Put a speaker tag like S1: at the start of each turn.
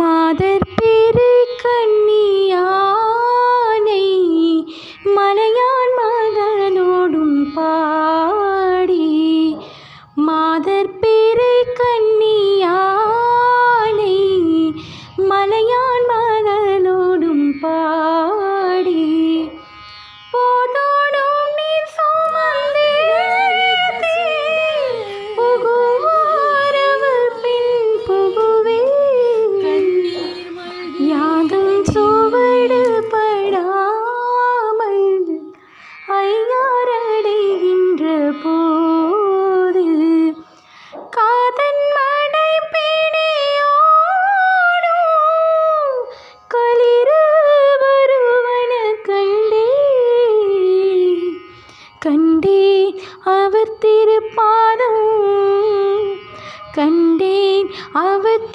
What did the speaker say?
S1: மாதர் பெரு கண்ணியானை மலையான் மகனோடும் பாடி. மாதர் பெரு கண்ணியானை மலையான் யாரடைகின்ற போது காதன் மடை பிடியோடும் களிர வருவன கண்டே. கண்டே அவர் திருப்பாதம். கண்டேன் அவர்